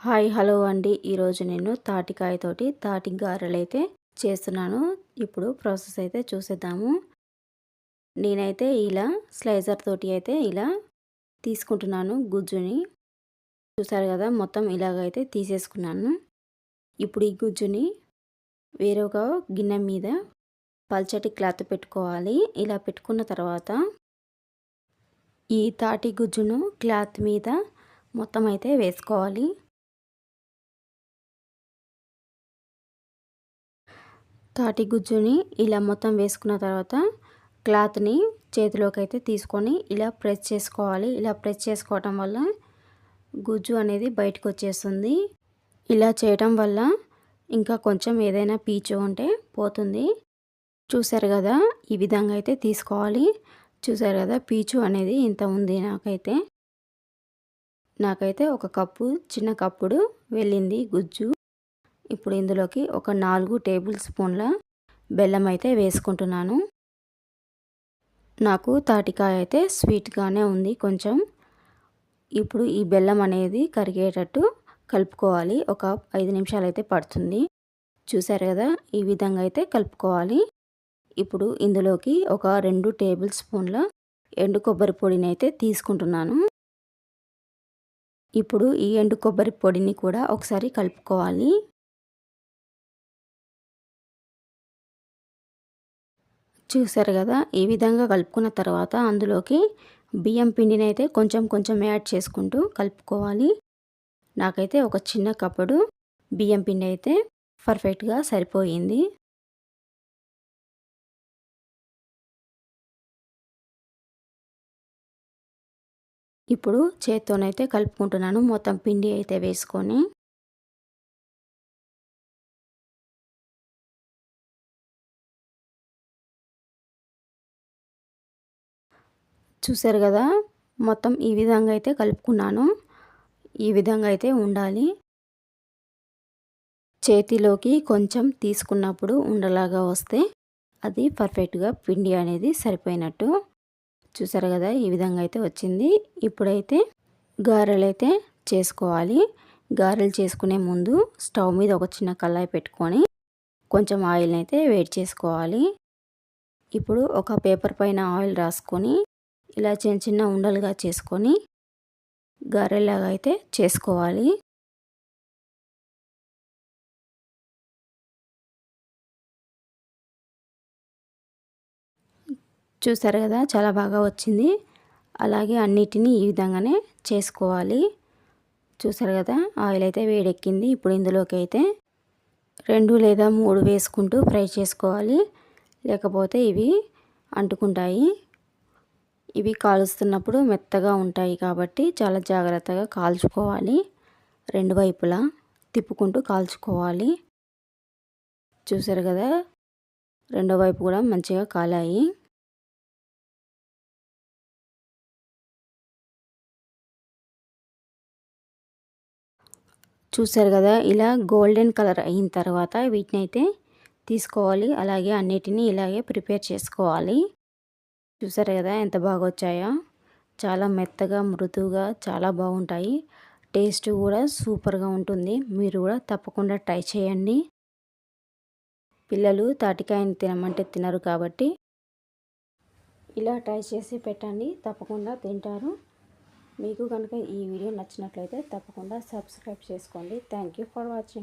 Hi hello అండి. ఈరోజు నేను తాటికాయతోటి తాటి గారెలు అయితే చేస్తున్నాను. ఇప్పుడు ప్రాసెస్ అయితే చూసేద్దాము. నేనైతే ఇలా స్లైజర్ తోటి అయితే ఇలా తీసుకుంటున్నాను గుజ్జుని. చూసారు కదా మొత్తం ఇలాగైతే తీసేసుకున్నాను. ఇప్పుడు ఈ గుజ్జుని వేరొక గిన్నె మీద పల్చటి క్లాత్ పెట్టుకోవాలి. ఇలా పెట్టుకున్న తర్వాత ఈ తాటి గుజ్జును క్లాత్ మీద మొత్తం అయితే వేసుకోవాలి. తాటి గుజ్జుని ఇలా మొత్తం వేసుకున్న తర్వాత క్లాత్ని చేతిలోకి అయితే తీసుకొని ఇలా ప్రెస్ చేసుకోవాలి. ఇలా ప్రెస్ చేసుకోవటం వల్ల గుజ్జు అనేది బయటకు వచ్చేస్తుంది ఇలా చేయటం వల్ల ఇంకా కొంచెం ఏదైనా పీచు ఉంటే పోతుంది. చూసారు కదా ఈ విధంగా అయితే తీసుకోవాలి. చూసారు కదా పీచు అనేది ఇంత ఉంది నాకైతే. నాకైతే ఒక కప్పు చిన్న కప్పుడు వెళ్ళింది గుజ్జు. ఇప్పుడు ఇందులోకి ఒక నాలుగు టేబుల్ స్పూన్ల బెల్లం అయితే వేసుకుంటున్నాను. నాకు తాటికాయ అయితే స్వీట్గానే ఉంది. కొంచెం ఇప్పుడు ఈ బెల్లం అనేది కరిగేటట్టు కలుపుకోవాలి. ఒక ఐదు నిమిషాలు అయితే పడుతుంది. చూసారు కదా ఈ విధంగా అయితే కలుపుకోవాలి. ఇప్పుడు ఇందులోకి ఒక రెండు టేబుల్ స్పూన్ల ఎండు కొబ్బరి పొడిని అయితే తీసుకుంటున్నాను. ఇప్పుడు ఈ ఎండు కొబ్బరి పొడిని కూడా ఒకసారి కలుపుకోవాలి. చూసారు కదా ఈ విధంగా కలుపుకున్న తర్వాత అందులోకి బియ్యం పిండిని అయితే కొంచెం కొంచెం యాడ్ చేసుకుంటూ కలుపుకోవాలి. నాకైతే ఒక చిన్న కప్పుడు బియ్యం పిండి అయితే పర్ఫెక్ట్గా సరిపోయింది. ఇప్పుడు చేత్తోనైతే కలుపుకుంటున్నాను మొత్తం పిండి అయితే వేసుకొని. చూసారు కదా మొత్తం ఈ విధంగా అయితే కలుపుకున్నాను. ఈ విధంగా అయితే ఉండాలి. చేతిలోకి కొంచెం తీసుకున్నప్పుడు ఉండలాగా వస్తే అది పర్ఫెక్ట్గా పిండి అనేది సరిపోయినట్టు. చూసారు కదా ఈ విధంగా అయితే వచ్చింది. ఇప్పుడైతే గారెలు అయితే చేసుకోవాలి. గారెలు చేసుకునే ముందు స్టవ్ మీద ఒక చిన్న కళాయి పెట్టుకొని కొంచెం ఆయిల్ని అయితే వేడి చేసుకోవాలి. ఇప్పుడు ఒక పేపర్ పైన ఆయిల్ రాసుకొని ఇలా చిన్న చిన్న ఉండలుగా చేసుకొని గారెలాగా అయితే చేసుకోవాలి. చూసారు కదా చాలా బాగా వచ్చింది. అలాగే అన్నిటినీ ఈ విధంగానే చేసుకోవాలి. చూసారు కదా ఆయిల్ అయితే వేడెక్కింది. ఇప్పుడు ఇందులోకి అయితే రెండు లేదా మూడు వేసుకుంటూ ఫ్రై చేసుకోవాలి. లేకపోతే ఇవి అంటుకుంటాయి. ఇవి కాలుస్తున్నప్పుడు మెత్తగా ఉంటాయి కాబట్టి చాలా జాగ్రత్తగా కాల్చుకోవాలి. రెండు వైపులా తిప్పుకుంటూ కాల్చుకోవాలి. చూసారు కదా? రెండో వైపు కూడా మంచిగా కాలాయి. చూసారు కదా? ఇలా గోల్డెన్ కలర్ అయిన తర్వాత వీటిని అయితే తీసుకోవాలి. అలాగే అన్నిటినీ ఇలాగే ప్రిపేర్ చేసుకోవాలి. చూసారు కదా ఎంత బాగా వచ్చాయో చాలా మెత్తగా మృదువుగా చాలా బాగుంటాయి. టేస్ట్ కూడా సూపర్గా ఉంటుంది. మీరు కూడా తప్పకుండా ట్రై చేయండి. పిల్లలు తాటికాయని తినమంటే తినరు కాబట్టి ఇలా ట్రై చేసి పెట్టండి. తప్పకుండా తింటారు. మీకు కనుక ఈ వీడియో నచ్చినట్లయితే తప్పకుండా సబ్స్క్రైబ్ చేసుకోండి. Thank you for watching.